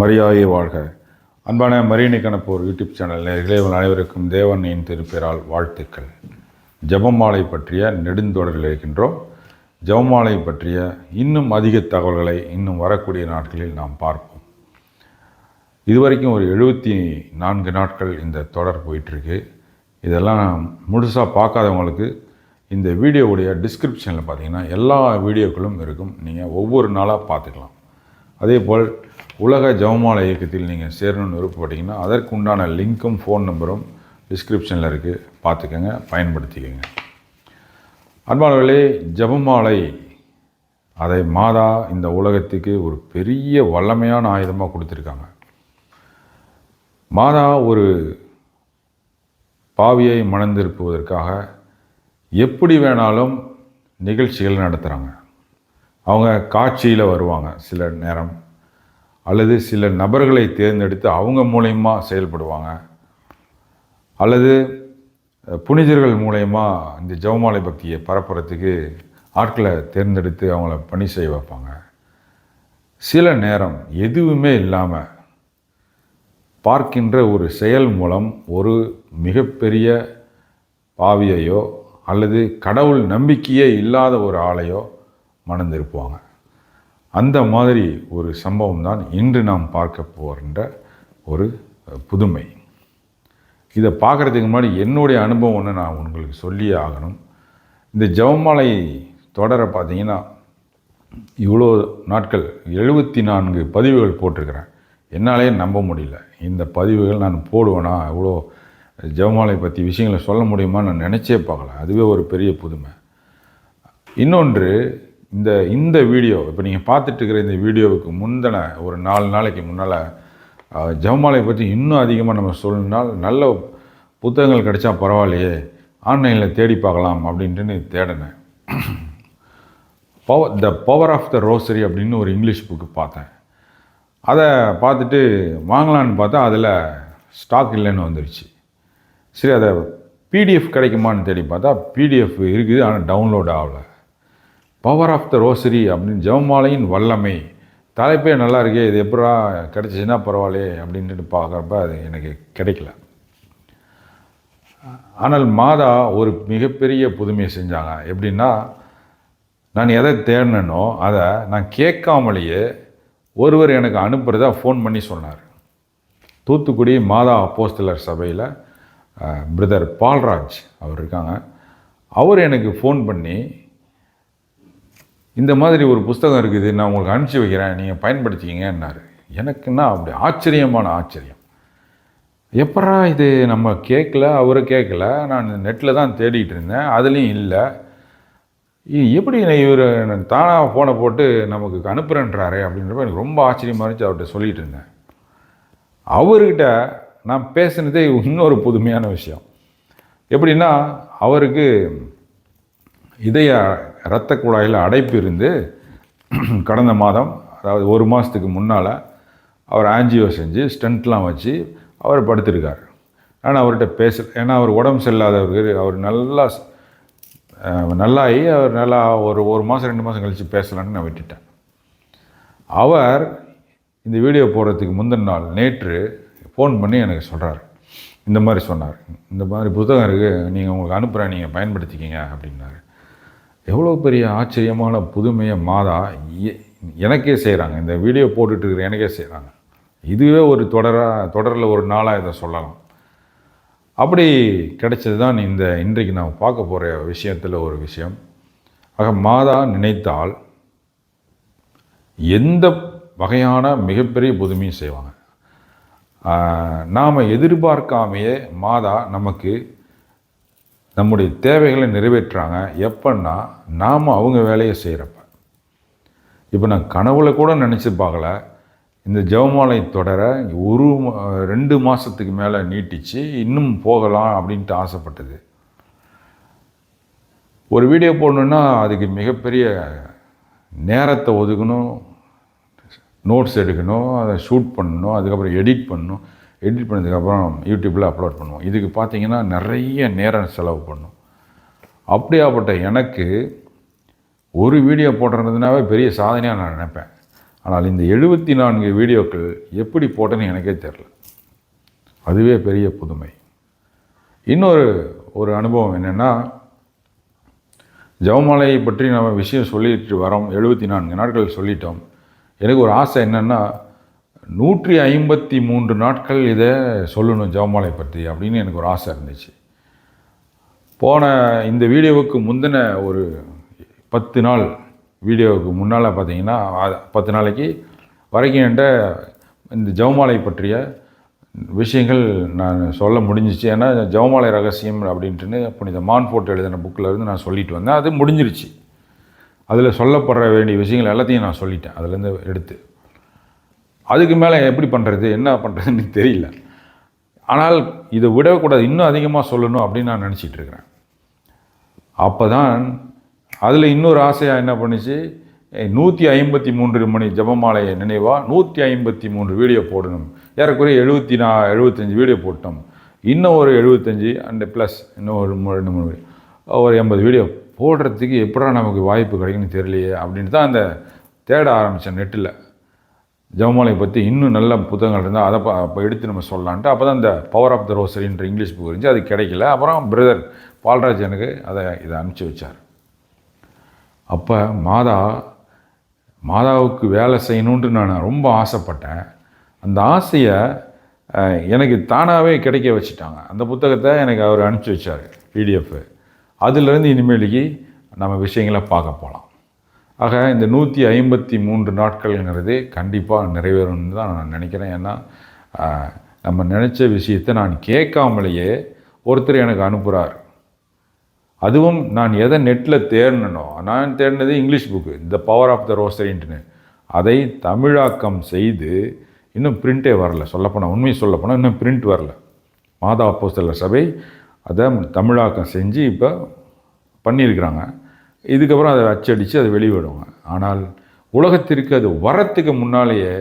மரியாதை வாழ்க. அன்பான மரியணை கணப்போர் யூடியூப் சேனல் இளைவன் அனைவருக்கும் தேவனின் திருப்பெயரால் வாழ்த்துக்கள். ஜபமாலை பற்றிய நெடுந்தொடரில் இருக்கின்றோம். ஜபமாலை பற்றிய இன்னும் அதிக தகவல்களை இன்னும் வரக்கூடிய நாட்களில் நாம் பார்ப்போம். இதுவரைக்கும் ஒரு எழுபத்தி நான்கு நாட்கள் இந்த தொடர் போயிட்டுருக்கு. இதெல்லாம் முழுசாக பார்க்காதவங்களுக்கு இந்த வீடியோவுடைய டிஸ்கிரிப்ஷனில் பார்த்தீங்கன்னா எல்லா வீடியோக்களும் இருக்கும். நீங்கள் ஒவ்வொரு நாளாக பார்த்துக்கலாம். அதே போல் உலக ஜெபமாலை இயக்கத்தில் நீங்கள் சேரணும்னு விருப்பப்பட்டீங்கன்னா அதற்கு உண்டான லிங்க்கும் ஃபோன் நம்பரும் டிஸ்கிரிப்ஷனில் இருக்குது பார்த்துக்கோங்க பயன்படுத்திக்கோங்க. அன்பாளர்களே ஜபமாலை அதை மாதா இந்த உலகத்துக்கு ஒரு பெரிய வல்லமையான ஆயுதமாக கொடுத்துருக்காங்க. மாதா ஒரு பாவியை மணந்திருப்பதற்காக எப்படி வேணாலும் நிகழ்ச்சிகள் நடத்துகிறாங்க அவங்க காட்சியில் வருவாங்க சில நேரம். அல்லது சில நபர்களை தேர்ந்தெடுத்து அவங்க மூலயமா செயல்படுவாங்க. அல்லது புனிதர்கள் மூலயமா இந்த ஜெவமாலை பக்தியை பரப்புறத்துக்கு ஆட்களை தேர்ந்தெடுத்து அவங்கள பணி செய்ய வைப்பாங்க. சில நேரம் எதுவுமே இல்லாமல் பார்க்கின்ற ஒரு செயல் மூலம் ஒரு மிகப்பெரிய பாவியையோ அல்லது கடவுள் நம்பிக்கையே இல்லாத ஒரு ஆளையோ மணந்திருப்பாங்க அந்த மாதிரி ஒரு சம்பவம் தான் இன்று நாம் பார்க்க போகின்ற ஒரு புதுமை. இதை பார்க்குறதுக்கு முன்னாடி என்னுடைய அனுபவம் ஒன்று நான் உங்களுக்கு சொல்லியே ஆகணும். இந்த ஜவமாலை தொடர பார்த்தீங்கன்னா இவ்வளோ நாட்கள் எழுபத்தி நான்கு பதிவுகள் போட்டிருக்கிறேன். என்னாலே நம்ப முடியல. இந்த பதிவுகள் நான் போடுவேனா? இவ்வளோ ஜெவமாலை பற்றி விஷயங்களை சொல்ல முடியுமா நான் நினச்சே பார்க்கல. அதுவே ஒரு பெரிய புதுமை. இன்னொன்று இந்த இந்த வீடியோ இப்போ நீங்கள் பார்த்துட்டு இருக்கிற இந்த வீடியோவுக்கு முந்தின ஒரு நாலு நாளைக்கு முன்னால் ஜவமாலை பற்றி இன்னும் அதிகமாக நம்ம சொல்லணும்னால் நல்ல புத்தகங்கள் கிடைச்சா பரவாயில்லையே ஆன்லைனில் தேடி பார்க்கலாம் அப்படின்ட்டு தேடினேன். Power the power of the rosary அப்படின்னு ஒரு இங்கிலீஷ் புக்கு பார்த்தேன். அதை பார்த்துட்டு வாங்கலான்னு பார்த்தா அதில் ஸ்டாக் இல்லைன்னு வந்துருச்சு. சரி அதை பிடிஎஃப் கிடைக்குமான்னு தேடி பார்த்தா பிடிஎஃப் இருக்குது ஆனால் டவுன்லோட் ஆகலை. பவர் ஆஃப் த ரோசரி அப்படின்னு ஜெவமாலையின் வல்லமை. தலைப்பே நல்லா இருக்கே இது எப்படா கிடச்சிச்சின்னா பரவாயில்லையே அப்படின்ட்டு பார்க்குறப்ப அது எனக்கு கிடைக்கல. ஆனால் மாதா ஒரு மிகப்பெரிய புதுமையை செஞ்சாங்க. எப்படின்னா நான் எதை தேடினோ அதை நான் கேட்காமலேயே ஒருவர் எனக்கு அனுப்புகிறதா ஃபோன் பண்ணி சொன்னார். தூத்துக்குடி மாதா அப்போஸ்தலர் சபையில் பிரதர் பால்ராஜ் அவர் இருக்காங்க. அவர் எனக்கு ஃபோன் பண்ணி இந்த மாதிரி ஒரு புஸ்தகம் இருக்குது நான் உங்களுக்கு அனுப்பிச்சி வைக்கிறேன் நீங்கள் பயன்படுத்திக்கிங்கன்னாரு. எனக்குன்னா அப்படி ஆச்சரியமான ஆச்சரியம். எப்பரா இது நம்ம கேட்கல அவரை கேட்கல நான் நெட்டில் தான் தேடிட்டு இருந்தேன் அதுலேயும் இல்லை. எப்படி நான் இவர் தானாக ஃபோனை போட்டு நமக்கு அனுப்புகிறேன்றாரே அப்படின்றப்ப எனக்கு ரொம்ப ஆச்சரியமாக இருந்துச்சு அவர்கிட்ட சொல்லிகிட்டு இருந்தேன். அவர்கிட்ட நான் பேசுனதே இன்னொரு புதுமையான விஷயம். எப்படின்னா அவருக்கு இதய இரத்த குழாயில் அடைப்பு இருந்து கடந்த மாதம் அதாவது ஒரு மாதத்துக்கு முன்னால் அவர் ஆன்ஜியோ செஞ்சு ஸ்டண்ட்லாம் வச்சு அவர் படுத்திருக்கார். ஆனால் அவர்கிட்ட பேச ஏன்னா அவர் உடம்பு சரியில்லாதவர் அவர் நல்லா நல்லாயி அவர் நல்லா ஒரு ஒரு மாதம் ரெண்டு மாதம் கழித்து பேசலான்னு நான் விட்டுட்டேன். அவர் இந்த வீடியோ போடுறதுக்கு முந்தின நாள் நேற்று ஃபோன் பண்ணி எனக்கு சொல்கிறார் இந்த மாதிரி சொன்னார். இந்த மாதிரி புத்தகம் இருக்குது நீங்கள் உங்களுக்கு அனுப்புகிறேன் நீங்கள் பயன்படுத்திக்கிங்க அப்படின்னாரு. எவ்வளோ பெரிய ஆச்சரியமான புதுமையை மாதா எனக்கே செய்கிறாங்க இந்த வீடியோ போட்டுட்டு இருக்கிற எனக்கே செய்கிறாங்க இதுவே ஒரு தொடராக தொடரில் ஒரு நாளாக இதை சொல்லலாம். அப்படி கிடைச்சது தான் இந்த இன்றைக்கு நாம் பார்க்க போகிற விஷயத்தில் ஒரு விஷயம். ஆக மாதா நினைத்தால் எந்த வகையான மிகப்பெரிய புதுமையும் செய்வாங்க. நாம் எதிர்பார்க்காமையே மாதா நமக்கு நம்முடைய தேவைகளை நிறைவேற்றுறாங்க. எப்பன்னா நாம் அவங்க வேலையை செய்கிறப்ப இப்போ நான் கனவுல கூட நினச்சி பார்க்கல. இந்த ஜெவமாலை தொடர ஒரு ரெண்டு மாதத்துக்கு மேலே நீட்டிச்சு இன்னும் போகலாம் அப்படின்ட்டு ஆசைப்பட்டது. ஒரு வீடியோ போடணுன்னா அதுக்கு மிகப்பெரிய நேரத்தை ஒதுக்கணும் நோட்ஸ் எடுக்கணும் அதை ஷூட் பண்ணணும் அதுக்கப்புறம் எடிட் பண்ணணும். எடிட் பண்ணதுக்கப்புறம் யூடியூப்பில் அப்லோட் பண்ணுவோம். இதுக்கு பார்த்தீங்கன்னா நிறைய நேரம் செலவு பண்ணும். அப்படியாப்பட்ட எனக்கு ஒரு வீடியோ போடுறதுனாவே பெரிய சாதனையாக நான் நினைப்பேன். ஆனால் இந்த எழுபத்தி நான்கு வீடியோக்கள் எப்படி போட்டேன்னு எனக்கே தெரில அதுவே பெரிய புதுமை. இன்னொரு ஒரு அனுபவம் என்னென்னா ஜெபமாலையை பற்றி நம்ம விஷயம் சொல்லிட்டு வரோம். எழுபத்தி நான்கு நாட்கள் சொல்லிட்டோம். எனக்கு ஒரு ஆசை என்னென்னா நூற்றி ஐம்பத்தி மூன்று நாட்கள் இதை சொல்லணும் ஜெபமாலை பற்றி அப்படின்னு எனக்கு ஒரு ஆசை இருந்துச்சு. போன இந்த வீடியோவுக்கு முந்தின ஒரு பத்து நாள் வீடியோவுக்கு முன்னால் பார்த்தீங்கன்னா பத்து நாளைக்கு வரைக்கும் என்கிட்ட இந்த ஜெபமாலை பற்றிய விஷயங்கள் நான் சொல்ல முடிஞ்சிச்சு. ஏன்னா ஜெபமாலை ரகசியம் அப்படின்ட்டுன்னு புனித போட்டு எழுதின புக்கில் இருந்து நான் சொல்லிட்டு வந்தேன். அது முடிஞ்சிருச்சு. அதில் சொல்லப்படுற வேண்டிய விஷயங்கள் எல்லாத்தையும் நான் சொல்லிட்டேன். அதுலேருந்து எடுத்து. அதுக்கு மேலே எப்படி பண்ணுறது என்ன பண்ணுறதுன்னு தெரியல. ஆனால் இதை விடக்கூடாது இன்னும் அதிகமாக சொல்லணும் அப்படின்னு நான் நினச்சிட்டு இருக்கிறேன். அப்போ தான் அதில் இன்னொரு ஆசையாக என்ன பண்ணுச்சு? நூற்றி ஐம்பத்தி மூன்று மணி ஜெபமாலையை நினைவாக நூற்றி ஐம்பத்தி மூன்று வீடியோ போடணும். ஏறக்குறைய எழுபத்தி நா எழுபத்தஞ்சி வீடியோ போட்டோம். இன்னும் ஒரு எழுபத்தஞ்சி அண்ட் ப்ளஸ் இன்னும் ஒரு ரெண்டு மூணு ஒரு எண்பது வீடியோ போடுறதுக்கு எப்படா நமக்கு வாய்ப்பு கிடைக்குன்னு தெரியலையே அப்படின்ட்டு தான் அந்த தேட ஆரம்பித்தேன் நெட்டில். ஜெபமாலையை பற்றி இன்னும் நல்ல புத்தகங்கள் இருந்தால் அதை அப்போ எடுத்து நம்ம சொல்லலான்ட்டு அப்போ தான் இந்த பவர் ஆஃப் த ரோசரின்ற இங்கிலீஷ் புக் இருந்துச்சு அது கிடைக்கல. அப்புறம் பிரதர் பால்ராஜ் எனக்கு அதை இதை அனுப்பிச்சி வச்சார். அப்போ மாதா மாதாவுக்கு வேலை செய்யணுன்ட்டு நான் ரொம்ப ஆசைப்பட்டேன். அந்த ஆசையை எனக்கு தானாகவே கிடைக்க வச்சுட்டாங்க. அந்த புத்தகத்தை எனக்கு அவர் அனுப்பிச்சி வச்சார் பிடிஎஃப் அதுலேருந்து இனிமேலுக்கு நம்ம விஷயங்களை பார்க்க போகலாம் ஆக இந்த நூற்றி ஐம்பத்தி மூன்று நாட்கள்ங்கிறது கண்டிப்பாக நிறைவேறும்னு தான் நான் நினைக்கிறேன். ஏன்னா நம்ம நினச்ச விஷயத்தை நான் கேட்காமலேயே ஒருத்தர் எனக்கு அனுப்புகிறார் அதுவும் நான் எதை நெட்டில் தேடினனோ நான் தேடினது English book the power of the ரோசரின்ட்டுன்னு அதை தமிழாக்கம் செய்து இன்னும் பிரிண்ட்டே வரல. சொல்லப்போனால் உண்மையை சொல்லப்போனால் இன்னும் பிரிண்ட் வரல. மாதா அப்போஸ்தலர் சபை அதை தமிழாக்கம் செஞ்சு இப்போ பண்ணியிருக்கிறாங்க. இதுக்கப்புறம் அதை அச்சடித்து அதை வெளியிடுவாங்க ஆனால் உலகத்திற்கு அது வரத்துக்கு முன்னாலேயே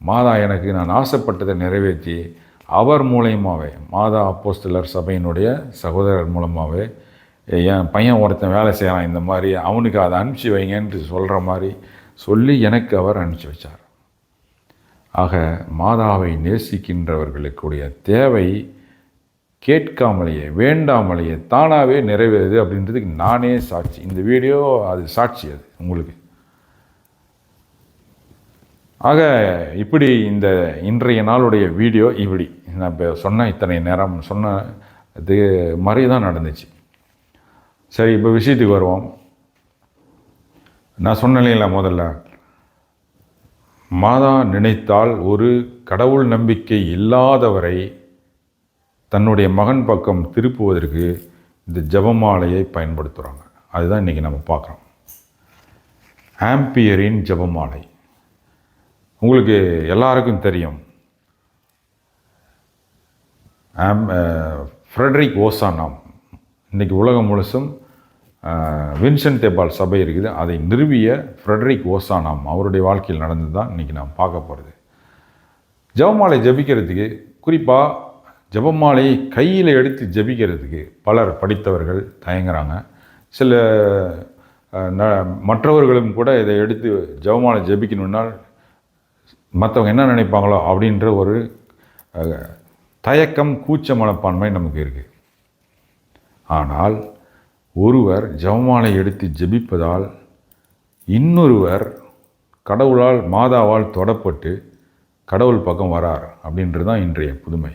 மாதா எனக்கு நான் ஆசைப்பட்டதை நிறைவேற்றி அவர் மூலயமாவே மாதா அப்போஸ்தலர் சபையினுடைய சகோதரர் மூலமாகவே என் பையன் ஒருத்தன் வேலை செய்கிறான் இந்த மாதிரி அவனுக்கு அதை அனுப்பிச்சி வைங்கன்ட்டு சொல்கிற மாதிரி சொல்லி எனக்கு அவர் அனுப்பிச்சி வச்சார். ஆக மாதாவை நேசிக்கின்றவர்களுக்குடைய தேவை கேட்காமலேயே வேண்டாமலேயே தானாகவே நிறைவேறுது அப்படின்றதுக்கு நானே சாட்சி. இந்த வீடியோ அது சாட்சி அது உங்களுக்கு. ஆக இப்படி இந்த இன்றைய நாளுடைய வீடியோ இப்படி. நான் இப்போ சொன்ன இத்தனை நேரம் சொன்ன இது மாதிரி தான் நடந்துச்சு. சரி இப்போ விஷயத்துக்கு வருவோம். நான் சொன்னேன்ல முதல்ல மாதா நினைத்தால் ஒரு கடவுள் நம்பிக்கை இல்லாதவரை தன்னுடைய மகன் பக்கம் திருப்புவதற்கு இந்த ஜபமாலையை பயன்படுத்துகிறாங்க அதுதான் இன்றைக்கி நம்ம பார்க்குறோம். ஆம்பியரின் ஜெபமாலை. உங்களுக்கு எல்லாருக்கும் தெரியும். ஆம் ஃப்ரெட்ரிக் ஓசானாம் இன்றைக்கி உலகம் முழுசும் வின்சென்ட் தேபால் சபை இருக்குது. அதை நிறுவிய ஃப்ரெட்ரிக் ஓசானாம் அவருடைய வாழ்க்கையில் நடந்து தான் இன்றைக்கி நாம் பார்க்க போகிறது ஜெபமாலை ஜெபிக்கிறதுக்கு குறிப்பாக ஜபமாலையை கையில் எடுத்து ஜெபிக்கிறதுக்கு பலர் படித்தவர்கள் தயங்குறாங்க. சில ந- மற்றவர்களும் கூட இதை எடுத்து ஜபமாலை ஜெபிக்கணுன்னால் மற்றவங்க என்ன நினைப்பாங்களோ அப்படின்ற ஒரு தயக்கம் கூச்ச மனப்பான்மை நமக்கு இருக்குது ஆனால் ஒருவர் ஜபமாலை எடுத்து ஜெபிப்பதால் இன்னொருவர் கடவுளால் மாதாவால் தொடப்பட்டு கடவுள் பக்கம் வரார் அப்படின்றது தான் இன்றைய புதுமை.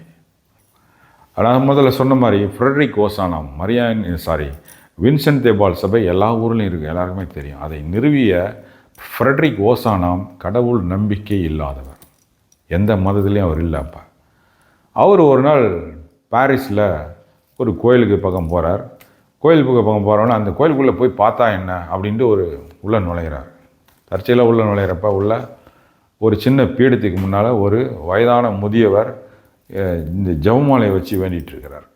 ஆனால் முதல்ல சொன்ன மாதிரி ஃப்ரெட்ரிக் ஓசானாம் மரியான் சாரி வின்சென்ட் தேபால் சபை எல்லா ஊர்லேயும் இருக்குது எல்லாருக்குமே தெரியும். அதை நிறுவிய ஃப்ரெட்ரிக் ஓசானாம் கடவுள் நம்பிக்கை இல்லாதவர். எந்த மதத்துலேயும் அவர் இல்லை அப்போ அவர் ஒரு நாள் பாரிஸில் ஒரு கோயிலுக்கு பக்கம் போகிறார் கோயில் பக்கம் போகிறோன்னா அந்த கோயிலுக்குள்ளே போய் பார்த்தா என்ன அப்படின்ட்டு ஒரு உள்ளே நுழைகிறார் தற்செயலாக உள்ள நுழையிறப்ப உள்ள ஒரு சின்ன பீடத்துக்கு முன்னால் ஒரு வயதான முதியவர் இந்த ஜெபமாலையை வச்சு வேண்டிகிட்டு இருக்கிறார்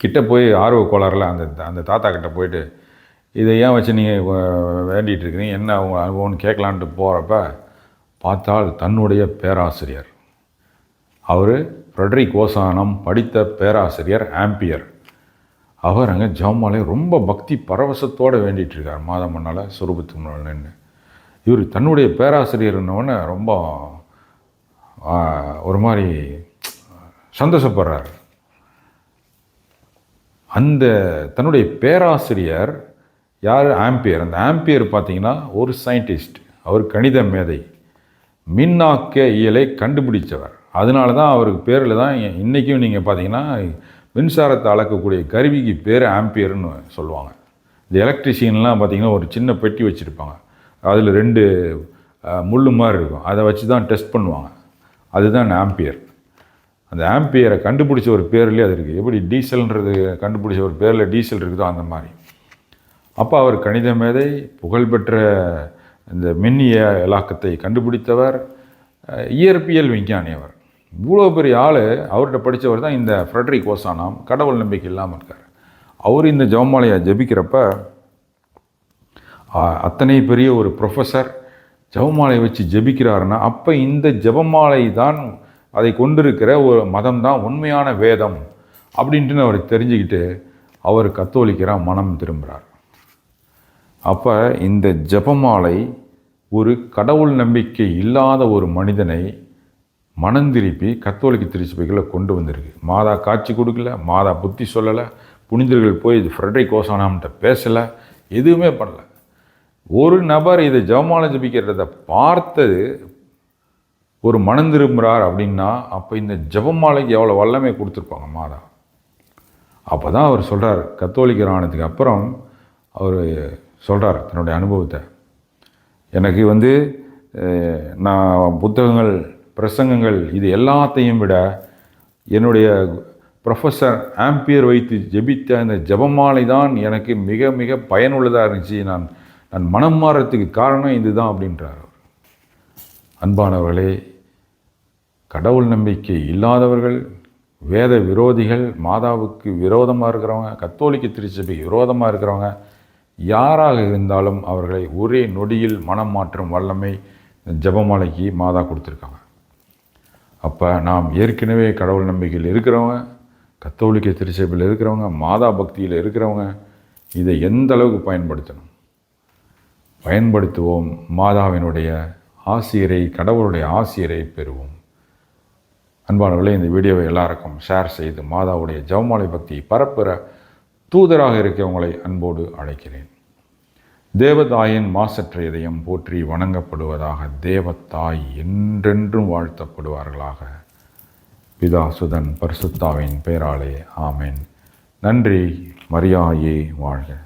கிட்ட போய் ஆர்வ கோளாறுல அந்த அந்த தாத்தா கிட்டே போயிட்டு இதை ஏன் வச்சு நீங்கள் வேண்டிகிட்டு இருக்கிறீங்க என்ன உங்கள் அனுபவம்னு கேட்கலான்ட்டு போகிறப்ப பார்த்தால் தன்னுடைய பேராசிரியர். அவர் ஃப்ரெட்ரிக் ஓசானம் படித்த பேராசிரியர் ஆம்பியர். அவர் அங்கே ஜெபமாலை ரொம்ப பக்தி பரவசத்தோடு வேண்டிகிட்டு இருக்கார் மாதம் முன்னால் சுரூபத்துக்கு முன்னால் நின்று இவர் தன்னுடைய பேராசிரியர்னவொன்னே ரொம்ப ஒரு மாதிரி சந்தோஷப்படுறார். அந்த தன்னுடைய பேராசிரியர் யார்? ஆம்பியர். அந்த ஆம்பியர் பார்த்தீங்கன்னா ஒரு சயின்டிஸ்ட். அவர் கணித மேதை. மின்னாக்க இயலை கண்டுபிடிச்சவர். அதனால தான் அவருக்கு பேரில் தான் இன்றைக்கும் நீங்கள் பார்த்தீங்கன்னா மின்சாரத்தை அளக்கக்கூடிய கருவிக்கு பேர் ஆம்பியர்னு சொல்லுவாங்க. இந்த எலக்ட்ரிஷியன்லாம் பார்த்தீங்கன்னா ஒரு சின்ன பெட்டி வச்சுருப்பாங்க. அதில் ரெண்டு முள் முள்ளு மாதிரி இருக்கும். அதை வச்சு தான் டெஸ்ட் பண்ணுவாங்க. அதுதான் ஆம்பியர். அந்த ஆம்பியரை கண்டுபிடிச்ச ஒரு பேர்லேயே அது இருக்குது எப்படி டீசல்ன்றது கண்டுபிடிச்ச ஒரு பேரில் டீசல் இருக்குதோ அந்த மாதிரி. அப்போ அவர் கணித மேதை புகழ்பெற்ற இந்த மின்னிய இலாக்கத்தை கண்டுபிடித்தவர் இயற்பியல் விஞ்ஞானி அவர். இவ்வளோ பெரிய ஆள் அவர்கிட்ட படித்தவர் தான் இந்த ஃப்ரெட்ரிக் ஓசானாம் கடவுள் நம்பிக்கை இல்லாமல் இருக்கார். அவர் இந்த ஜெபமாலையை ஜபிக்கிறப்ப அத்தனை பெரிய ஒரு ப்ரொஃபஸர் ஜபமாலை வச்சு ஜெபிக்கிறாருன்னா அப்போ இந்த ஜெபமாலை தான் அதை கொண்டிருக்கிற ஒரு மதம் தான் உண்மையான வேதம் அப்படின்ட்டு அவர் தெரிஞ்சுக்கிட்டு அவர் கத்தோலிக்கராக மனம் திரும்புகிறார் அப்போ இந்த ஜெபமாலை ஒரு கடவுள் நம்பிக்கை இல்லாத ஒரு மனிதனை மனம் திருப்பி கத்தோலிக்க திருச்சபைகளை கொண்டு வந்திருக்கு. மாதா காட்சி கொடுக்கல மாதா புத்தி சொல்லலை புனிதர்கள் போய் இது ஃப்ரெட்ரிக் கோசானாம்கிட்ட பேசலை எதுவுமே பண்ணலை. ஒரு நபர் இதை ஜெபமாலை ஜபிக்கிறத பார்த்தது ஒரு மனம் திரும்புகிறார் அப்படின்னா அப்போ இந்த ஜெபமாலைக்கு எவ்வளோ வல்லமை கொடுத்துருப்பாங்க மாதா? அப்போ தான் அவர் சொல்கிறார் கத்தோலிக்கர் ஆனதுக்கு அப்புறம் அவர் சொல்கிறார் தன்னுடைய அனுபவத்தை. எனக்கு வந்து நான் புத்தகங்கள் பிரசங்கங்கள் இது எல்லாத்தையும் விட என்னுடைய ப்ரொஃபஸர் ஆம்பியர் வைத்து ஜெபித்த அந்த ஜெபமாலை தான் எனக்கு மிக மிக பயனுள்ளதாக இருந்துச்சு. நான் நான் மனம் மாறுறதுக்கு காரணம் இதுதான் அப்படின்றார் அவர். அன்பானவர்களே கடவுள் நம்பிக்கை இல்லாதவர்கள் வேத விரோதிகள் மாதாவுக்கு விரோதமாக இருக்கிறவங்க கத்தோலிக்க திருச்சபைக்கு விரோதமாக இருக்கிறவங்க யாராக இருந்தாலும் அவர்களை ஒரே நொடியில் மனம் மாற்றும் வல்லமை ஜபமாலைக்கு ஜெபமாலைக்கு மாதா கொடுத்துருக்காங்க. அப்போ நாம் ஏற்கனவே கடவுள் நம்பிக்கையில் இருக்கிறவங்க கத்தோலிக்க திருச்சபையில் இருக்கிறவங்க மாதா பக்தியில் இருக்கிறவங்க இதை எந்த அளவுக்கு பயன்படுத்தணும்? பயன்படுத்துவோம். மாதாவினுடைய ஆசிரியரை கடவுளுடைய ஆசிரியரை பெறுவோம். அன்பானவர்களே இந்த வீடியோவை எல்லாருக்கும் ஷேர் செய்து மாதாவுடைய ஜவமாலை பக்தியை பரப்புகிற தூதராக இருக்க உங்களை அன்போடு அழைக்கிறேன். தேவதாயின் மாசற்ற இதயம் போற்றி வணங்கப்படுவதாக தேவத்தாய் என்றென்றும் வாழ்த்தப்படுவார்களாக. பிதா சுதன் பரிசுத்தாவின் பேராலே ஆமேன். நன்றி மரியாயே வாழ்க.